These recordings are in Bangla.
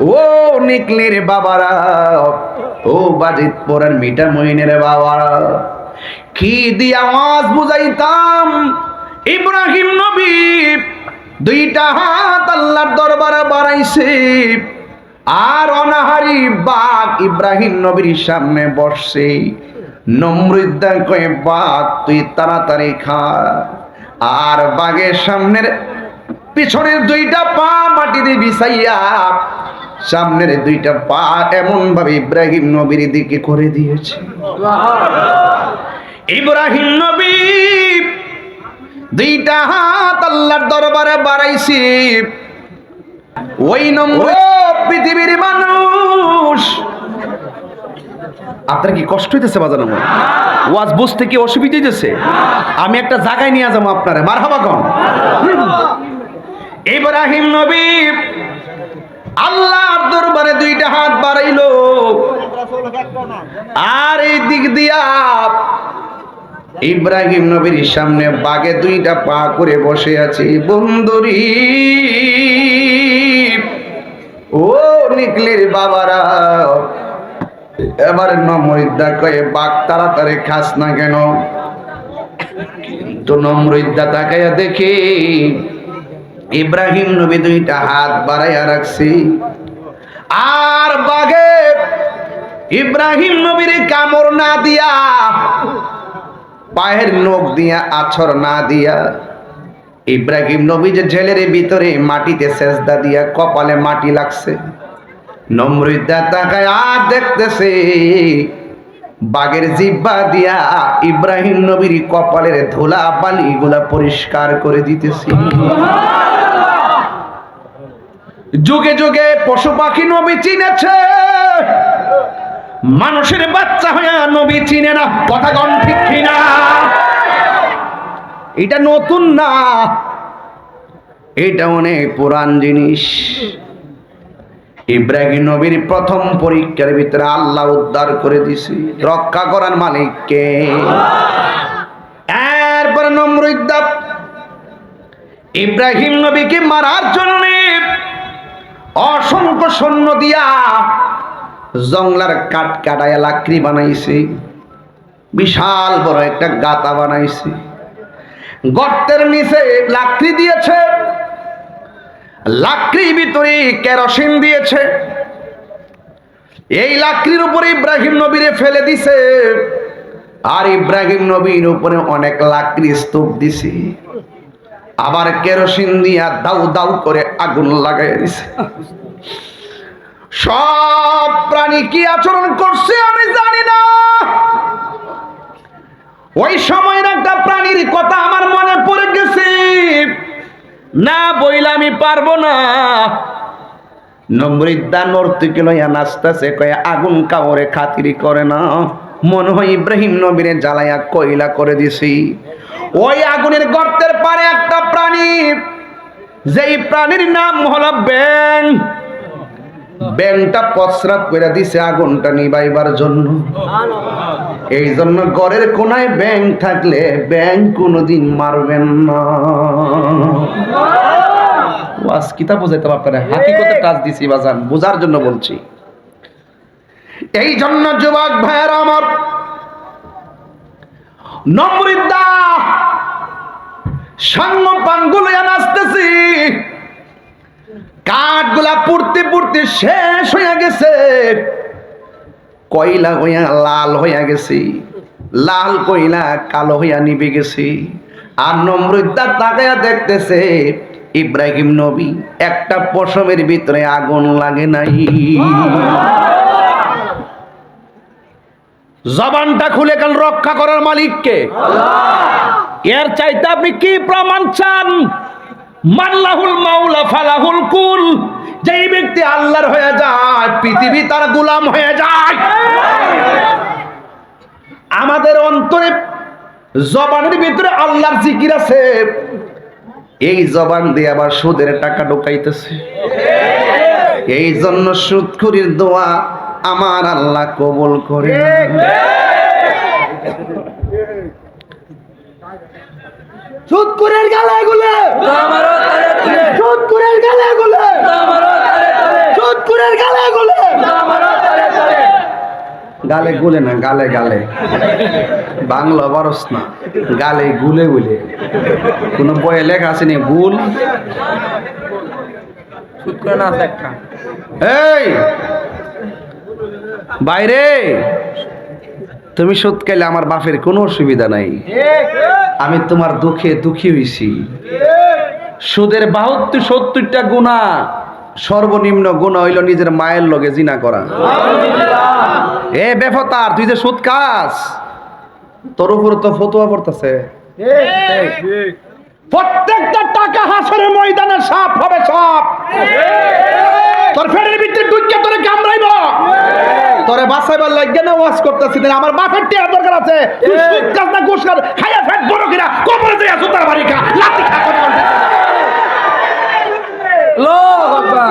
ও নিকলের বাবারা, ও বাজিত পরার মিটা মহিনের বাবারা, কি দিয়ে আওয়াজ বুঝাইতাম? ইব্রাহিম নবী দুইটা হাত আল্লাহর দরবারে বাড়াইছে, আর অনাহারি বাঘ ইব্রাহিম নবীর সামনে বসছে। নমরুদ্দা কয়ে, বাঘ, তুই তাড়াতাড়ি খা। আর বাঘের সামনের পিছনের দুইটা পা মাটিতে বিছাইয়া সামনের দুইটা পা এমন ভাবে ইব্রাহিম নবীর দিকে করে দিয়েছে। ইব্রাহিম নবী দুইটা হাত আল্লাহর দরবারে বাড়াইছি। ওই নম্বর পৃথিবীর মানুষ। আপনার কি কষ্ট হইতেছে বাজার আমার? ওয়াজ বুঝতে কি অসুবিধা হইতেছে? আমি একটা জায়গায় নিয়ে যাব আপনারে। মার হবা কম ইব্রাহিম নবী আল্লাহর দরবারে দুইটা হাত বাড়াইলো। আর এই দিক দিয়া ইব্রাহিম নবীর সামনে বাগে দুইটা পা করে বসে আছে। বন্ধুরি, ও নিকলির বাবারা, এবার নমরিদ্দা কয়ে, বাঘ তাড়াতাড়ি খাস না কেন? তো নমরিদ্দা তাকাইয়া দেখে ইব্রাহিম নবী দুইটা হাত বাড়াইয়া রাখছি। আর বাগে ইব্রাহিম নবীর কামড় না দিয়া, পায়ের নখ দিয়া, আছর না দিয়া, ইব্রাহিম নবী যে জেলের ভিতরে মাটিতে সেজদা দিয়া কপালে মাটি লাগছে নমরুদ্দা তাকায় আর দেখতেছে বাগের জিব্বা দিয়া ইব্রাহিম নবীর কপালের ধুলা বালিগুলা পরিষ্কার করে দিতেছি। যুগে যুগে পশু পাখি নবী চিনেছে। মানুষের বাচ্চা হইয়া নবী চিনে না, কথা কন ঠিক কিনা? এটা নতুন না, এটা অনেক পুরান জিনিস। ইব্রাহিম নবীর প্রথম পরীক্ষার ভিতরে আল্লাহ উদ্ধার করে দিছি রক্ষা করার মালিককে। এরপরে নমরুদ্দা ইব্রাহিম নবীকে মারার জন্য অসংখ্য সৈন্য দিয়া জংলার কাঠ কাটায় লাকড়ি বানাইছে। বিশাল বড় একটা গাতা বানাইছে। গর্তের নিচে লাকড়ি দিয়েছে। লাকড়ির ভিতরে কেরোসিন দিয়েছে। এই লাকড়ির উপরে ইব্রাহিম নবীরে ফেলে দিছে। আর ইব্রাহিম নবীর উপরে অনেক লাকড়ি স্তূপ দিছে। আবার কেরোসিন দিয়া দাউ দাউ করে আগুন লাগাই দিছে। সব প্রাণী কি আচরণ করছে আমি জানি না। ওই সময়ের একটা প্রাণীর কথা আমার মনে পড়ে গেছে। না বইলে আমি পারব না। নম্রিদ্দা নর্তিকে লইয়া নাচতেছে, কয়ে আগুন কাউরে খাতিরি করে না। মনে হয় ইব্রাহিম নবীরে জ্বালাইয়া কয়লা করে দিছি। ওই আগুনের গর্তের পারে একটা প্রাণী, যেই প্রাণীর নাম হলো ব্যাং ব্যাংটা প্রস্রাব করে দিছে আগুনটা নিবাইবার জন্য। এই জন্য ঘরের কোনায় ব্যাং থাকলে ব্যাং কোনোদিন মারবেন না। ওয়াজ টাচ দিছি বাজান, বোঝার জন্য বলছি। এই জন্য যুবক ভাইয়ের আমার, নম্রিদ্দা সাঙ্গ পাঙ্গুলো কাঠগুলা পুড়তে পুড়তে শেষ হইয়া গেছে। কয়লা হইয়া, লাল হইয়া গেছে। লাল কয়লা কালো হইয়া নিবে গেছে। আর নম্রতা তাকায়া দেখতেছে, ইব্রাহিম নবী, একটা পশমের ভিতরে আগুন লাগে নাই। জবানটা খুলে গেল রক্ষা করার মালিককে। এর চাইতে আপনি কি প্রমাণ চান? মাল্লাহুল মাওলা ফালাহুল কুল। যেই ব্যক্তি আল্লাহর হয়ে যায়, পৃথিবী তার হয়ে যায়। আমাদের অন্তরে জবানের ভিতরে আল্লাহর জিকির আছে। এই জবান দিয়ে আবার সুদের টাকা ঢোকাইতেছে। এই জন্য সুদখুরির দোয়া আমার আল্লাহ কবুল করে সুদকুরের গালে গুলে। সুদকুরের গালে গুলে। সুদকুরের গালে গুলে। গালে গুলে না গালে গালে। বাংলা বরস না গালে গুলে গুলে। কোন বইয়ে লেখা আছে নি গুল এই! বাইরে! তুমি সুদ খেলে আমার বাপের কোনো অসুবিধা নাই। আমি তোমার দুঃখে দুঃখী হইছি। সুদের বাহাত্তর সত্তরটা গুণা, সর্বনিম্ন গুণা হইল নিজের মায়ের লগে জিনা করা। এ বেফতার, তুই যে সুদ কাজ তোর উপরে তো ফতুয়া পড়তেছে। প্রত্যেকটা টাকা হাসরের ময়দানে সাপ হবে সাপ তোর ফেরের ভিতরে ঢুকে তোরে কামড়াইব। তোরে বাঁচাইবার লাগবে না ওয়াজ করতেছি না আমার বাপের টিয়ার দরকার আছে। তুই সুদ না ঘুষ খাস খাইয়া ফেট বড় কিনা কবরে যাইয়া বাড়ি খা লাঠি খা কথা। লো বাবা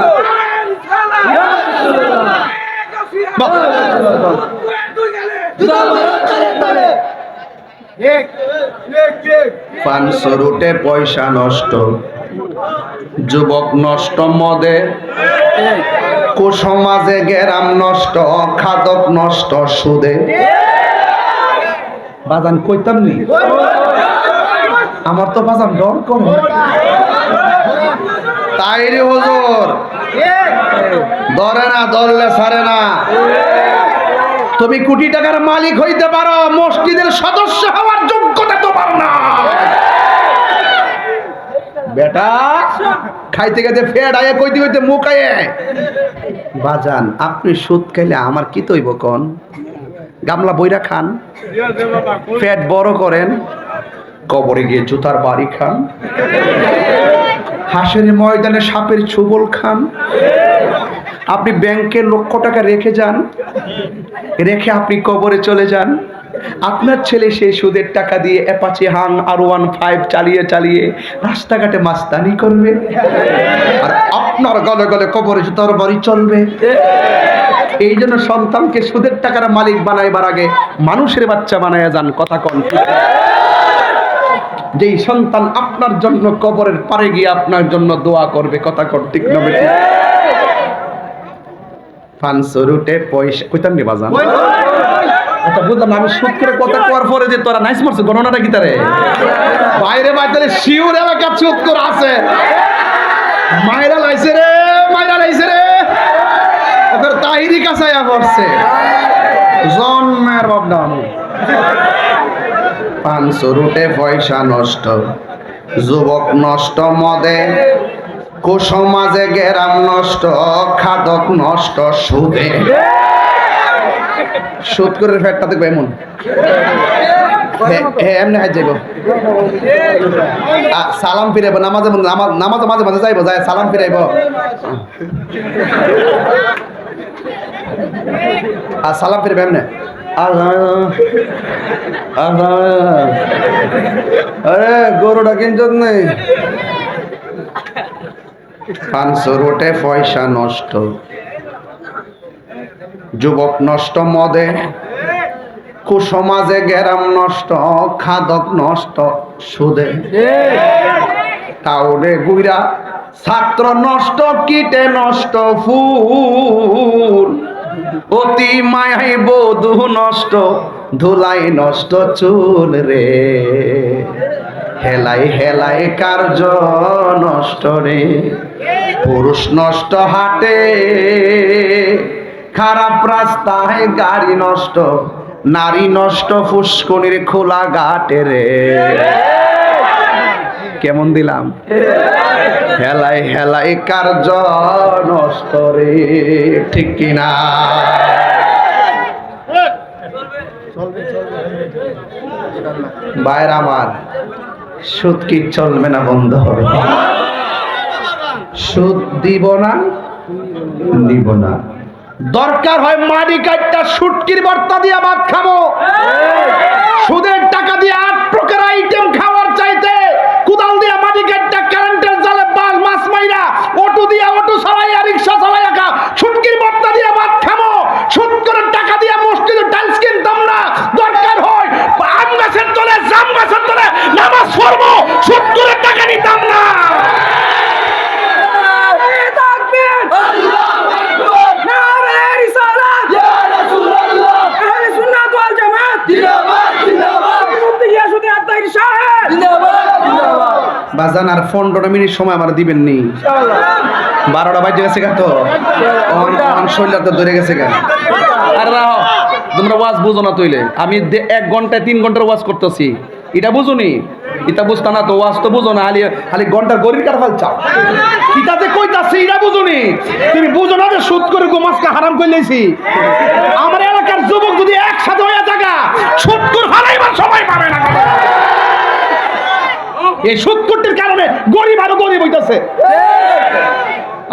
পাঁচশো রুটে পয়সা নষ্ট যুবক নষ্ট মদে। কুসমাজে গেরাম নষ্ট, খাদক নষ্ট সুদে। বাজান কইতাম নি? আমার তো বাজান ডর কম তাই রে হুজুর। ধরে না, ধরলে ছাড়ে না। তুমি কোটি টাকার মালিক হইতে পারো, মসজিদের সদস্য হওয়ার যোগ্যতা তোমার না বেটা খাইতে খাইতে ফেড আয়ে কইতে কইতে মুখ আয়ে। বাজান আপনি সুদ খাইলে আমার কি তৈব কন? গামলা বইরা খান ফ্যাট বড় করেন কবরে গিয়ে জুতার বাড়ি খান হাঁসের ময়দানে সাপের ছুবল খান। আপনি ব্যাংকে লক্ষ টাকা রেখে যান রেখে আপনি কবরে চলে যান। আপনার ছেলে সেই সুদের টাকা দিয়ে অ্যাপাচি হাং আর ওয়ান ফাইভ চালিয়ে চালিয়ে রাস্তাঘাটে মাস্তানি করবে। আর আপনার গলে গলে কবরে জুতার বাড়ি চলবে। এই জন্য সন্তানকে সুদের টাকার মালিক বানাইবার আগে মানুষের বাচ্চা বানায় যান, কথা কন। যেই সন্তান আপনার জন্য কবরের পারে গিয়ে আপনার জন্য দোয়া করবে, কথা কর ঠিক না বেঠিক? পাঁচশো রুটে পয়সা কইতাম নি বাজান? আচ্ছা বুঝলাম আমি কথা করার পরে যে তোরা নাইস গণনাটা বাইরে বাইরে শিউর এলাকা করে আছে। লাইছে রে লাইছে রে। তাহিরি পড়ছে জন্মের বাবনা রুটে পয়সা নষ্ট, যুবক নষ্ট, মদে কুসমাজে গেরাম নষ্ট, খাদক নষ্ট, সুদে। সুদ করে ফ্যাটটা দেখব এমন। এমনি হাই যাইব। সালাম ফিরাইব, নামাজে নামাজ মাঝে মাঝে যাইব, যায়, সালাম ফিরাইব। আর সালাম ফিরাইব এমনি। আরে, গরুটা কিনছত নেই পাঁচশো রোটে পয়সা নষ্ট। যুবক নষ্ট মদে, কুসমাজে গেরাম নষ্ট, খাদক নষ্ট সুদে। কাউরে গুইরা, ছাত্র নষ্ট, কীটে নষ্ট ফুল। অতি মায়াই বধু নষ্ট, ধুলাই নষ্ট চুল রে। হেলাই হেলাই কার্য নষ্ট রে। পুরুষ নষ্ট হাটে খারাপ রাস্তায় গাড়ি নষ্ট, নারী নষ্ট ফুসকুনির খোলা ঘাটে রে। কেমন দিলাম? হেলাই হেলাই কার্য নষ্ট রে, ঠিক কিনা? বাইর আমার, সুদ কি চলবে না বন্ধ হবে? সুদ দিব না দিব না। দরকার হয় মাটি কাটটা সুটকির বর্তা দিয়ে ভাত খাব। সুদের টাকা দিয়ে আট প্রকার আইটেম খাওয়ার চাইতে কুদাল দিয়ে মাটি কাটটা কারেন্টের জালে বাস মাছ মাইরা, অটো দিয়ে অটো চালাইয়া, রিক্সা চালাইয়া খা। সুটকির বর্তা দিয়ে ভাত খাব। সুদ করে টাকা দিয়ে মসজিদে টাইলস কিনতাম না। দরকার হয় আম গাছের তলে, জাম গাছের তলে নামাজ পড়ব। সুদ করে টাকা নিতাম না। বাজান আর পনেরো মিনিট সময় আমার দিবেন নি বারোটা বাজে গেছে গা তো। শরীর তো ধরে গেছে গা। তোমরা ওয়াজ বুঝো না আমি এক ঘন্টায় তিন ঘণ্টার ওয়াজ করতেছি। এটা বুঝুনি? এটা বুঝতা না তো, ওয়াজ তো বুঝো না। খালি খালি ঘণ্টার গরির কার ফাল চাও? যে কইতাছি, এটা বুঝুনি। তুমি বুঝো না যে সুদ করে গোমাসকে হারাম করে লইছি। আমার এলাকার যুবক যদি একসাথে হয়ে থাকা, সুদ করে হারাইবার সময় পাবে না এই সুদ কারণে গরিব আরও গরিব হইতাছে।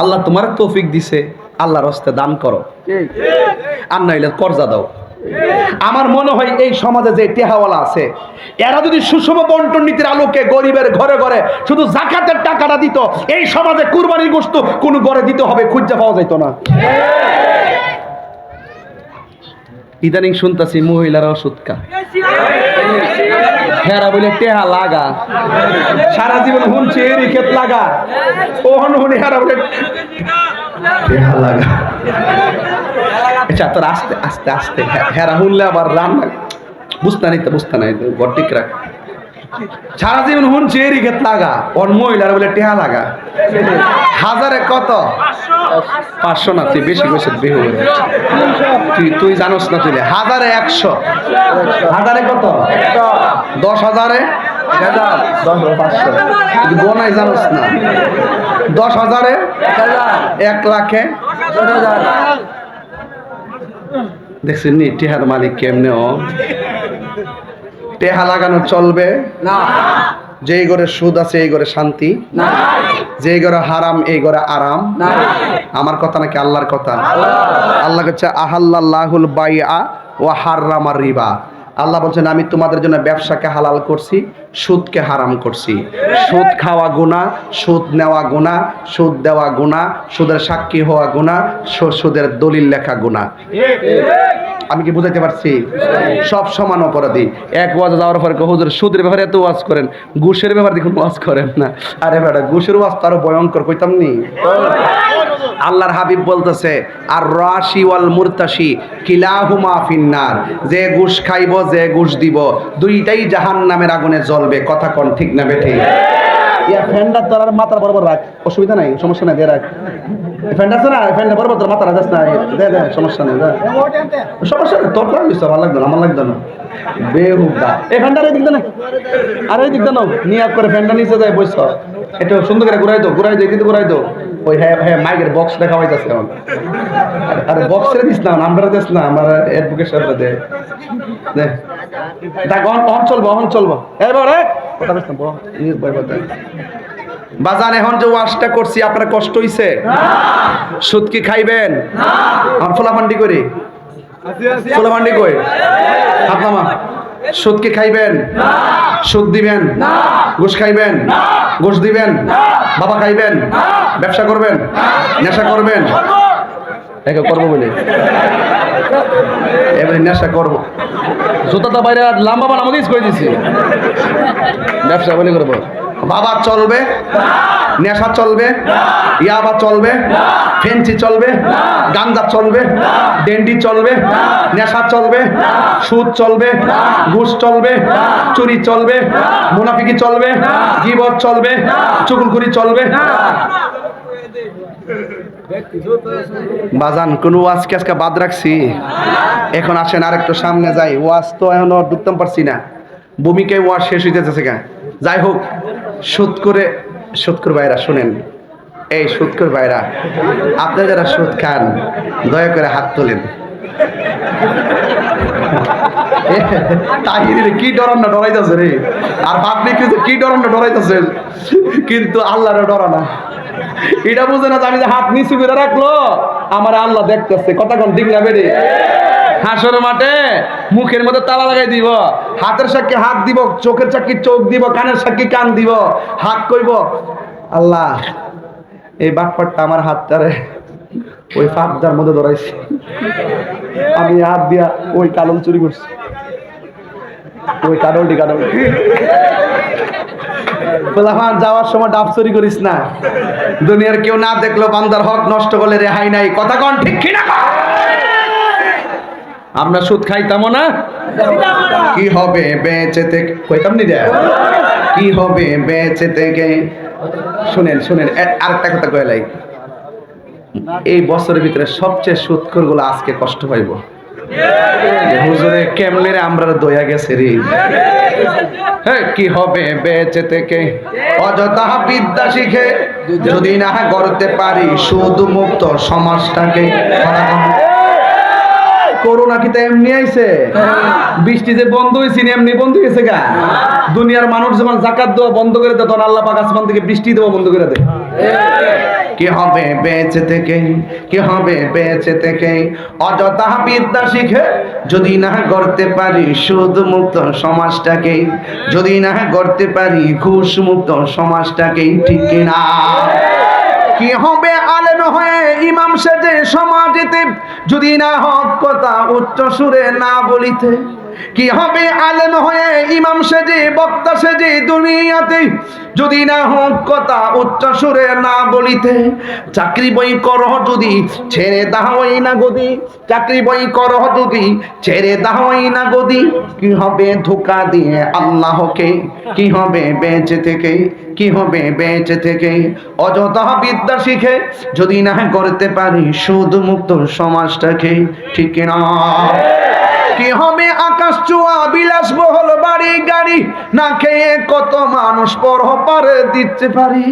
আল্লাহ তোমার তৌফিক দিছে, আল্লাহর হস্তে দান করো। আর নাইলে কর্জা দাও। আমার মনে হয় এই সমাজে যে টেহাওয়ালা আছে, এরা যদি সুষম বন্টন নীতির আলোকে গরিবের ঘরে ঘরে শুধু জাকাতের টাকাটা দিত, এই সমাজে কুরবানির গোস্ত কোন ঘরে দিতে হবে, খুঁজে পাওয়া যাইতো না। ইদানিং শুনতেছি শুনতাছি মহিলারাও সুৎকা হেরা বলে, টেহা লাগা। সারা জীবন হুনছে, এরই খেত লাগা। ওহন হুনি হেরা বলে, টেহা লাগা। আচ্ছা তোর আস্তে আস্তে আস্তে, হেরা হুনলে আবার রান্না বুঝতে নাই তো, বুঝতে নাই ঘর ঠিক রাখ। সারা জীবন হুনছে এরই ক্ষেত লাগা, ওর মহিলার বলে টেহা লাগা। হাজারে কত? পাঁচশো না, তুই বেশি বেশি বেহু তুই তুই জানোস না তুই হাজারে একশো। হাজারে কত? দশ হাজারে? গোনাই জানোস না। দশ হাজারে? এক লাখে? দেখছেন নি, টেহার মালিক কেমনে ও? টেহা লাগানো চলবে। না। যেই ঘরে সুদ আছে এই ঘরে শান্তি। না। যেই ঘরে হারাম এই ঘরে আরাম। আমার কথা নাকি আল্লাহর কথা? আল্লাহ। হচ্ছে আহাল্লাহুল বাইআ ও হাররামার রিবা। আল্লাহ বলছেন আমি তোমাদের জন্য ব্যবসাকে হালাল করছি সুদকে হারাম করছি। সুদ খাওয়া গুণা সুদ নেওয়া গুণা সুদ দেওয়া গুণা সুদের সাক্ষী হওয়া গুণা সুদের দলিল লেখা গুণা আমি কি বুঝাইতে পারছি? সব সমান অপরাধী। এক ওয়াজ যাওয়ার পরে হুজুর, সুদের ব্যাপারে এত ওয়াজ করেন। ঘুষের ব্যাপারে দেখুন ওয়াজ করেন না। আরে বেটা, ঘুষের ওয়াজ তো আরও ভয়ঙ্কর, কইতাম নি? আল্লাহর হাবিব বলতেছে, আর রাশি ওয়াল মুরতাশি কিলাহুমা ফিন্নার। যে ঘুষ খাইব, যে ঘুষ দিব, দুইটাই জাহান নামের আগুনে জ্বলবে। কথা কোন ঠিক না বেঠি? ইয়া ফ্যানটা তোর আর মাথার বরাবর রাখ। অসুবিধা নাই, সমস্যা নাই, দে রাখ। ফ্যানটা আছে না? ফ্যানটা বরাবর তোর মাথা রাখাস না দে দে, সমস্যা নেই সমস্যা নেই, তোর আমার লাগবে না, আমার লাগবে না। বেহুদা। এই এই না আর এই দিক নাও। নিয়ে করে ফ্যানটা নিচে যায় সুন্দর করে ঘুরাই দো ঘুরাই দো কিন্তু ঘুরাই দো ওই হ্যাঁ হ্যাঁ মাইকের বক্স দেখা হইতাছে এখন। আরে বক্সের দিস না নাম্বার দিস না আমার অ্যাডভোকেট সাহেবরা দে দে। দেখ অন অন চলবো চলবো। এই বড় কথা বলছ বড়। ইংলিশ বই বলতে বাজান এখন যে ওয়াশটা করছি আপনার কষ্ট হইছে? সুদ কি খাইবেন আমার ফোলাফান্ডি করি? ফোলাফান্ডি কই? আপনামা সুদ কি খাইবেন? সুদ দিবেন? ঘুষ খাইবেন? ঘুষ দিবেন? বাবা খাইবেন? ব্যবসা করবেন? নেশা করবেন? একে করব বলে। এবারে নেশা করব। জুতাটা বাইরে লাম্বা বানা আমাকে করে দিছি। ব্যবসা বলে করব। বাবা চলবে, নেশা চলবে, ইয়াবা চলবে, ফেন্সি চলবে গান্দা চলবে, ডেন্ডি চলবে, নেশা চলবে, সুদ চলবে, ঘুষ চলবে, চুরি চলবে, মুনাফিকি চলবে, গিবর চলবে, চুকুলখুরি চলবে। বাজান, কোন ওয়াজ কি আজকে বাদ রাখছি? এখন আসেন আর একটু সামনে যাই। ওয়াজ তো এখনও ঢুকতে পারছি না। ভূমিকায় ওয়াজ শেষ হইতেছে কেন যাই হোক সুদ করে সুদ ভাইরা শুনেন। এই সুদ ভাইরা আপনারা যারা সুদ খান, দয়া করে হাত তোলেন। কি ডরাইতেছে রে? আর কি ডরান না ডরাইতেছে? কিন্তু আল্লাহরে ডরা না। এটা বুঝে না আমি যে হাত নিচু করে রাখল, আমার আল্লাহ দেখতেছে। কোন ঠিক বেরে হাসর মাঠে মুখের মধ্যে তালা লাগাই দিব। হাতের সাক্ষী হাত দিব, চোখের সাক্ষী চোখ দিব, কানের সাক্ষী কান দিব। হাত কইব, আল্লাহ, এই বাটপাটটা আমার হাতটারে ওই ফাঁকটার মধ্যে ধরাইছি। আমি হাত দিয়া ওই কালম চুরি করছি। ওই কাডলটি কাডলটি বললাম যাওয়ার সময় ডাব চুরি করিস না। দুনিয়ার কেউ না দেখল বান্দার হক নষ্ট করলে রেহাই নাই। কথা কন ঠিক কন? আমরা সুদ খাইতাম না। কি হবে বেঁচে থেকে কইতাম নি কি হবে বেঁচে থেকে শুনেন শুনেন আরেকটা কথা কয়ে এই বছরের ভিতরে সবচেয়ে সুৎকরগুলো আজকে কষ্ট পাইব। হুজুরে কেমনে আমরা দয়া গেছে রে। হ্যাঁ, কি হবে বেঁচে থেকে অযথা বিদ্যা শিখে যদি না করতে পারি শুধু মুক্ত সমাজটাকে। করোনা কি তো এমনি আইছে? বৃষ্টি যে বন্ধ হয়েছে না এমনি বন্ধ হয়েছে গা? দুনিয়ার মানুষ যখন জাকাত দেওয়া বন্ধ করে দেয় তখন আল্লাহ পাক আসমান থেকে বৃষ্টি দেওয়া বন্ধ করে দেয়। কি হবে বেঁচে থেকে? কি হবে বেঁচে থেকে? অযথা বিদ্যা শিখে যদি না করতে পারি সুদ মুক্ত সমাজটাকে যদি না করতে পারি ঘুষ মুক্ত সমাজটাকে ঠিক কিনা? কি হবে আলেম হয়ে ইমাম সেজে সমাজেতে? যদি না হক কথা উচ্চ সুরে না বলিতে। কি হবে আলেম হয়ে ইমাম সেজে, বক্তা সেজে দুনিয়াতে? যদি না হোক কথা উচ্চ সুরে না বলিতে, চাকরি বই কর যদি ছেড়ে দাওই না গদি। চাকরি বই কর যদি ছেড়ে দাওই না গদি। কি হবে ধোকা দিয়ে আল্লাহকে? কি হবে বেঁচে থেকে? কি হবে বেঁচে থেকে? অযথা বিদ্যা শিখে যদি না করতে পারি সুদ মুক্ত সমাজটাকে, ঠিক না কি হবে আকাশ চুয়া বিলাস বহল বাড়ি, গাড়ি। না খেয়ে কত মানুষ পর পারে দিতে পারি।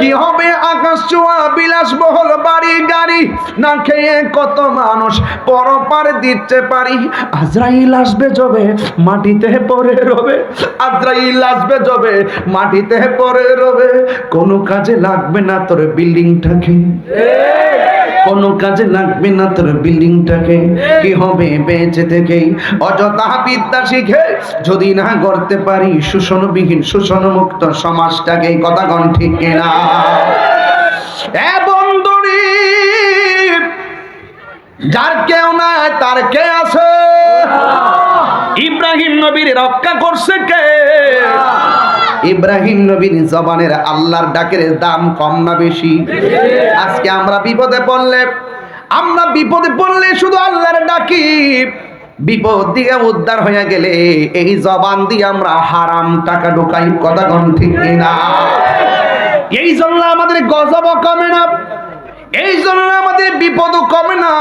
কি হবে আকাশ চুয়া বিলাস বহল বাড়ি, গাড়ি? না খেয়ে কত মানুষ পর পারে দিতে পারি। আজরাইল আসবে যবে, মাটিতে পরে রবে। আজরাইল আসবে যবে, মাটিতে পরে রবে। কোনো কাজে লাগবে না তোর বিল্ডিংটাকে। কোনো কাজে লাগবে না তোর বিল্ডিংটাকে? কি হবে বেঁচে থেকে? অযথা বিদ্যা শিখে যদি না করতে পারি শোষণবিহীন শোষণ মুক্ত সমাজটাকে কথা কন ঠিক কিনা? এ বন্ধুরি যার কেউ নাই তার কে আছে? ইব্রাহিম নবীর রক্ষা করছে কে? ইব্রাহিম নবীর জবানের আল্লাহর ডাকের দাম কম না বেশি? আজকে আমরা বিপদে পড়লে, আমরা বিপদে পড়লে শুধু আল্লাহর ডাকি। বিপদ দিয়ে উদ্ধার হয়ে গেলে এই জবান দিয়ে আমরা হারাম টাকা ঢুকাই, কথা কন ঠিক না এই জন্য আমাদের গজব কমে না এই জন্য আমাদের বিপদও কমে না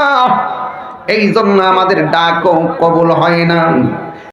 এই জন্য আমাদের ডাকও কবল হয় না।